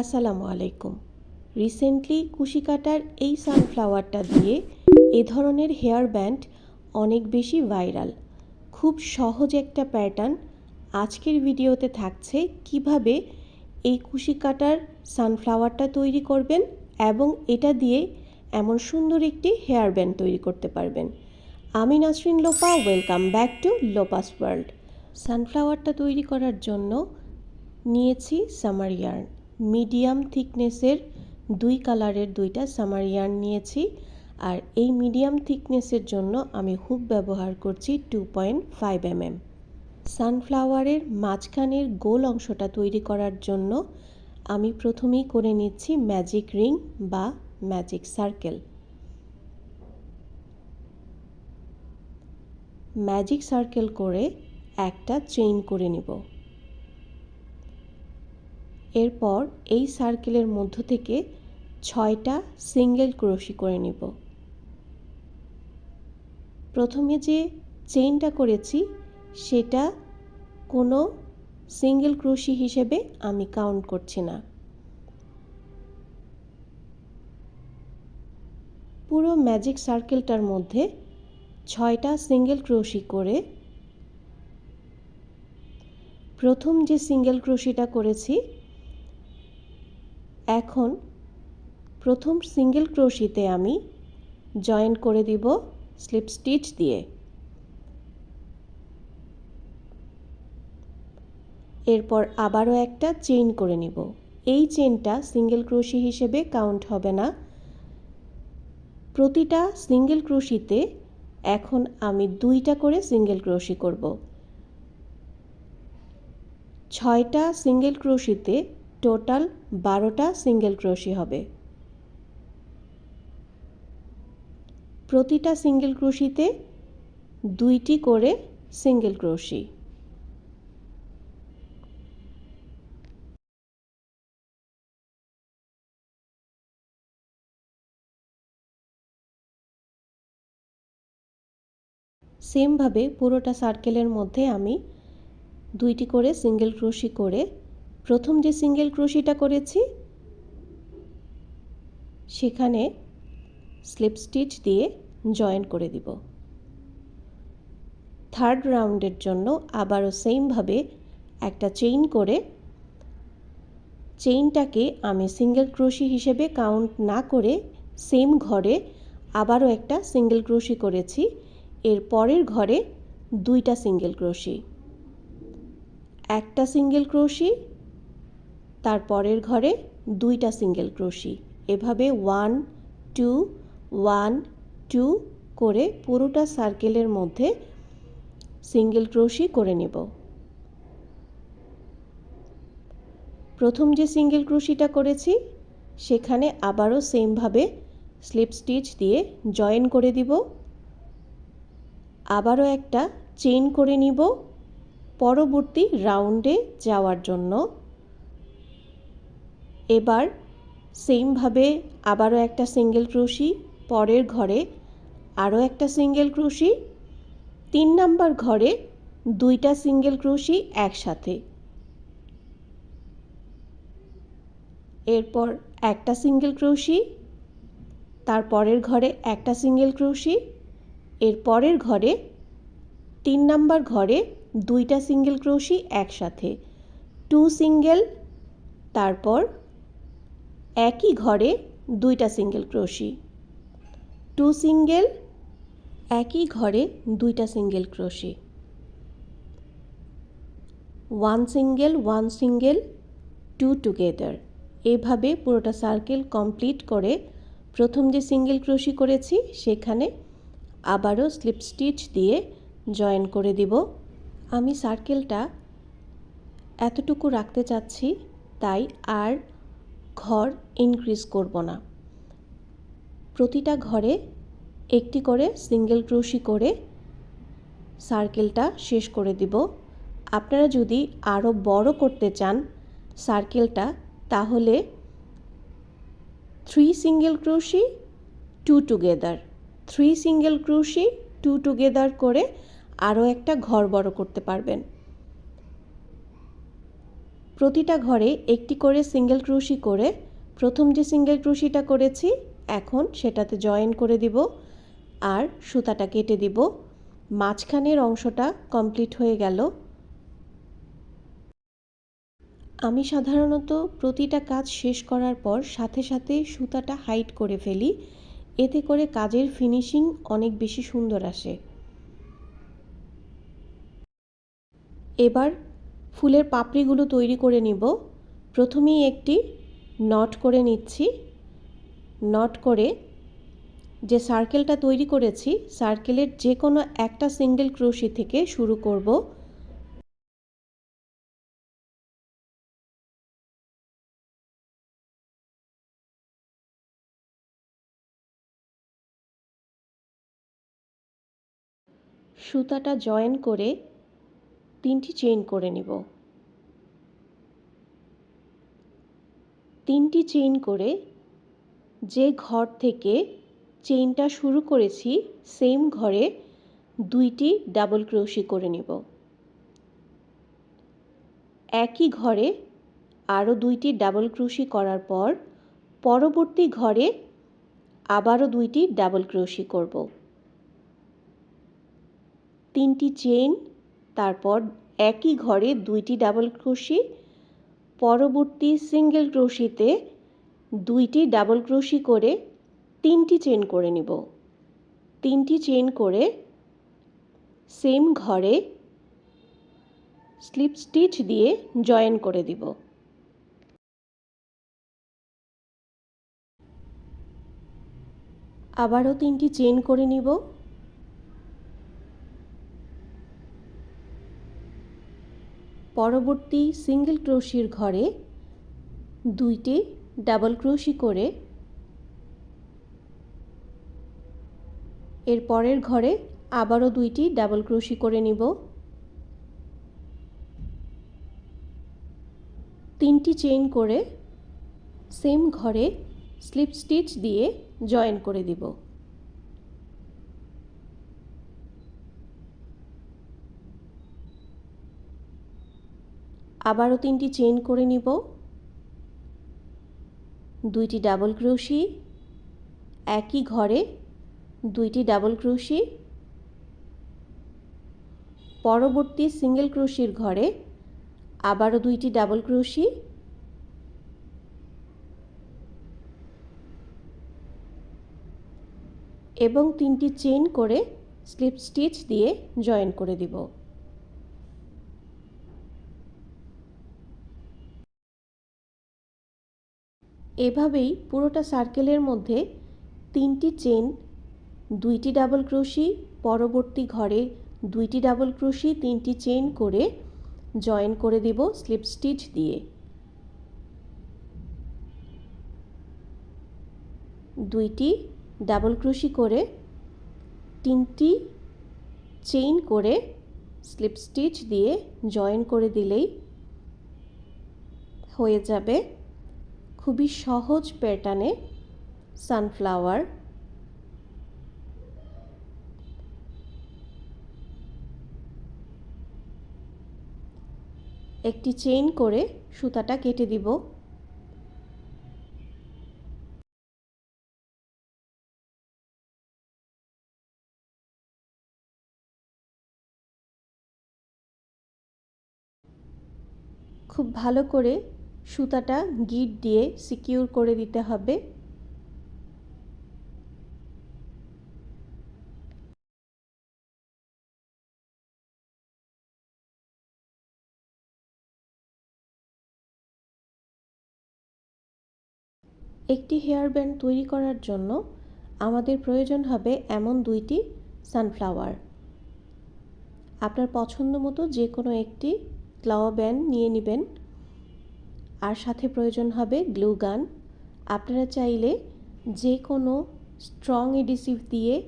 আসসালামু আলাইকুম। রিসেন্টলি কুশি কাটার এই সানফ্লাওয়ারটা দিয়ে এ ধরনের হেয়ার ব্যান্ড অনেক বেশি ভাইরাল। খুব সহজ একটা প্যাটার্ন। আজকের ভিডিওতে থাকছে কীভাবে এই কুশি কাটার সানফ্লাওয়ারটা তৈরি করবেন এবং এটা দিয়ে এমন সুন্দর একটি হেয়ার ব্যান্ড তৈরি করতে পারবেন। আমি Nasrin Lopa, welcome back to Lopa's world. সানফ্লাওয়ারটা তৈরি করার জন্য নিয়েছি সামার ইয়ার্ন। মিডিয়াম থিকনেসের দুই কালারের দুইটা সামার ইয়ার্ন নিয়েছি। আর এই মিডিয়াম থিকনেসের জন্য আমি হুক ব্যবহার করছি two point five M M সানফ্লাওয়ারের মাঝখানের গোল অংশটা তৈরি করার জন্য আমি প্রথমেই করে নিচ্ছি ম্যাজিক রিং বা ম্যাজিক সার্কেল। ম্যাজিক সার্কেল করে একটা চেইন করে নিব। এরপর এই সার্কেলের মধ্য থেকে ছয়টা সিঙ্গেল ক্রোশি করে নিব। প্রথমে যে চেইনটা করেছি, সেটা কোনো সিঙ্গেল ক্রোশি হিসেবে আমি কাউন্ট করছি না। পুরো ম্যাজিক সার্কেলটার মধ্যে ছয়টা সিঙ্গেল ক্রোশি করে প্রথম যে সিঙ্গেল ক্রোশিটা করেছি এখন প্রথম সিঙ্গেল ক্রোশিতে আমি জয়েন করে দিব স্লিপ স্টিচ দিয়ে। এরপর আবারও একটা চেইন করে নিব। এই চেনটা সিঙ্গেল ক্রোশি হিসেবে কাউন্ট হবে না। প্রতিটা সিঙ্গেল ক্রোশিতে এখন আমি দুইটা করে সিঙ্গেল ক্রোশি করব। ছয়টা সিঙ্গেল ক্রোশিতে টোটাল বারোটা সিঙ্গেল ক্রোশি হবে। প্রতিটা সিঙ্গেল ক্রোশিতে দুইটি করে সিঙ্গেল ক্রোশি। সেমভাবে পুরোটা সার্কেলের মধ্যে আমি দুইটি করে সিঙ্গেল ক্রোশি করে প্রথম যে সিঙ্গেল ক্রোশিটা করেছি, সেখানে স্লিপ স্টিচ দিয়ে জয়েন করে দিব। থার্ড রাউন্ডের জন্য আবারও সেমভাবে একটা চেইন করে, চেইনটাকে আমি সিঙ্গেল ক্রোশি হিসেবে কাউন্ট না করে সেম ঘরে আবারও একটা সিঙ্গেল ক্রোশি করেছি। এর পরের ঘরে দুইটা সিঙ্গেল ক্রোশি। একটা সিঙ্গেল ক্রোশি তার পরের ঘরে দুইটা সিঙ্গেল ক্রোশি। এভাবে ওয়ান, টু ওয়ান, টু করে পুরোটা সার্কেলের মধ্যে সিঙ্গেল ক্রোশি করে নেব। প্রথম যে সিঙ্গেল ক্রোশিটা করেছি, সেখানে আবারও সেমভাবে স্লিপ স্টিচ দিয়ে জয়েন করে দিব। আবারও একটা চেইন করে নিব। পরবর্তী রাউন্ডে যাওয়ার জন্য এবার সেমভাবে আবারও একটা সিঙ্গেল ক্রোশি, পরের ঘরে আরও একটা সিঙ্গেল ক্রোশি, তিন নাম্বার ঘরে দুইটা সিঙ্গেল ক্রোশি একসাথে। এরপর একটা সিঙ্গেল ক্রোশি, তার পরের ঘরে একটা সিঙ্গেল ক্রোশি, এর পরের ঘরে তিন নাম্বার ঘরে দুইটা সিঙ্গেল ক্রোশি একসাথে। টু সিঙ্গেল, তারপর একই ঘরে দুইটা সিঙ্গেল ক্রোশি। টু সিঙ্গেল, একই ঘরে দুইটা single crochet. One single one single, two together. এভাবে পুরোটা সার্কেল কমপ্লিট করে প্রথম যে সিঙ্গেল ক্রোশি করেছি, সেখানে আবারও স্লিপ স্টিচ দিয়ে জয়েন করে দিব। আমি সার্কেলটা এতটুকু রাখতে চাচ্ছি, তাই আর ঘর ইনক্রিজ করব না। প্রতিটা ঘরে একটি করে সিঙ্গেল ক্রোশি করে সার্কেলটা শেষ করে দিব। আপনারা যদি আরও বড় করতে চান সার্কেলটা তাহলে three single crochet two together three single crochet two together করে আরও একটা ঘর বড় করতে পারবেন। প্রতিটা ঘরে একটি করে সিঙ্গেল ক্রুশি করে প্রথম যে সিঙ্গেল ক্রুশিটা করেছি, এখন সেটাতে জয়েন করে দিব আর সুতাটা কেটে দিব। মাঝখানের অংশটা কমপ্লিট হয়ে গেল। আমি সাধারণত প্রতিটা কাজ শেষ করার পর সাথে সাথে সুতাটা হাইট করে ফেলি। এতে করে কাজের ফিনিশিং অনেক বেশি সুন্দর আসে। এবার ফুলের পাপড়িগুলো তৈরি করে নিব। প্রথমেই একটি নট করে নিচ্ছি। নট করে যে সার্কেলটা তৈরি করেছি সার্কেলের যে কোনো একটা সিঙ্গেল ক্রোশি থেকে শুরু করব। সুতাটা জয়েন করে তিনটি চেইন করে নিব। তিনটি চেইন করে যে ঘর থেকে চেইনটা শুরু করেছি সেম ঘরে দুইটি ডাবল ক্রোশি করে নিব। একই ঘরে আরও দুইটি ডাবল ক্রোশি করার পর পরবর্তী ঘরে আবারও দুইটি ডাবল ক্রোশি করব। তিনটি চেইন তারপর একই ঘরে দুইটি ডাবল ক্রোশি, পরবর্তী সিঙ্গেল ক্রোশিতে দুইটি ডাবল ক্রোশি করে তিনটি চেন করে নিব। তিনটি চেন করে সেম ঘরে স্লিপ স্টিচ দিয়ে জয়েন করে দিব। আবারও তিনটি চেন করে নিব। পরবর্তী সিঙ্গেল ক্রোশির ঘরে দুইটি ডাবল ক্রোশি করে এর পরের ঘরে আবারও দুইটি ডাবল ক্রোশি করে নিব। তিনটি চেইন করে সেম ঘরে স্লিপ স্টিচ দিয়ে জয়েন করে দিব। আবারও তিনটি চেইন করে নিব। দুইটি ডাবল ক্রোশি। একই ঘরে দুইটি ডাবল ক্রোশি। পরবর্তী সিঙ্গেল ক্রোশির ঘরে আবারও দুইটি ডাবল ক্রোশি। এবং তিনটি চেইন করে স্লিপ স্টিচ দিয়ে জয়েন করে দিব। এভাবেই পুরোটা সার্কেলের মধ্যে তিনটি চেন দুইটি ডাবল ক্রোশি, পরবর্তী ঘরে দুইটি ডাবল ক্রোশি, তিনটি চেন করে জয়েন করে দিব স্লিপ স্টিচ দিয়ে। দুইটি ডাবল ক্রোশি করে তিনটি চেইন করে স্লিপ স্টিচ দিয়ে জয়েন করে দিলেই হয়ে যাবে খুবই সহজ প্যাটার্নে সানফ্লাওয়ার। একটি চেইন করে সুতাটা কেটে দিব। খুব ভালো করে সুতাটা গিট দিয়ে সিকিউর করে দিতে হবে। একটি হেয়ার ব্যান্ড তৈরি করার জন্য আমাদের প্রয়োজন হবে এমন দুইটি সানফ্লাওয়ার। আপনার পছন্দ মতো যে কোনো একটি ক্লাও ব্যান্ড নিয়ে নেবেন। আর সাথে প্রয়োজন হবে গ্লু গান। আপনারা চাইলে যে কোনো স্ট্রং এডিসিভ দিয়ে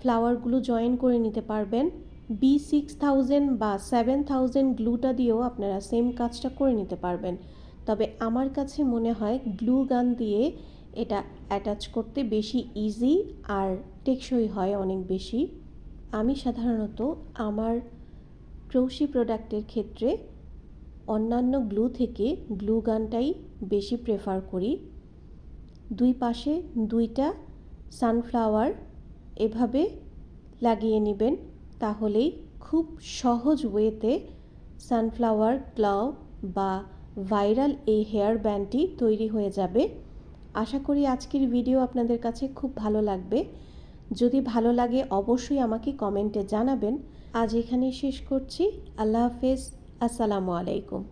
ফ্লাওয়ারগুলো জয়েন করে নিতে পারবেন। বি সিক্স থাউজেন্ড বা সেভেন থাউজেন্ড গ্লুটা দিয়েও আপনারা সেম কাজটা করে নিতে পারবেন। তবে আমার কাছে মনে হয় গ্লু গান দিয়ে এটা অ্যাটাচ করতে বেশি ইজি আর টেকসই হয় অনেক বেশি। আমি সাধারণত আমার ক্রৌশি প্রোডাক্টের ক্ষেত্রে অন্যান্য গ্লু থেকে গ্লু গানটাই বেশি প্রেফার করি। দুই পাশে দুইটা সানফ্লাওয়ার এভাবে লাগিয়ে নেবেন, তাহলেই খুব সহজ ওয়েতে সানফ্লাওয়ার ক্লাউ বা ভাইরাল এই হেয়ার ব্যান্ডটি তৈরি হয়ে যাবে। আশা করি আজকের ভিডিও আপনাদের কাছে খুব ভালো লাগবে। যদি ভালো লাগে অবশ্যই আমাকে কমেন্টে জানাবেন। আজ এখানেই শেষ করছি। আল্লাহ হাফেজ। আসসালামু আলাইকুম।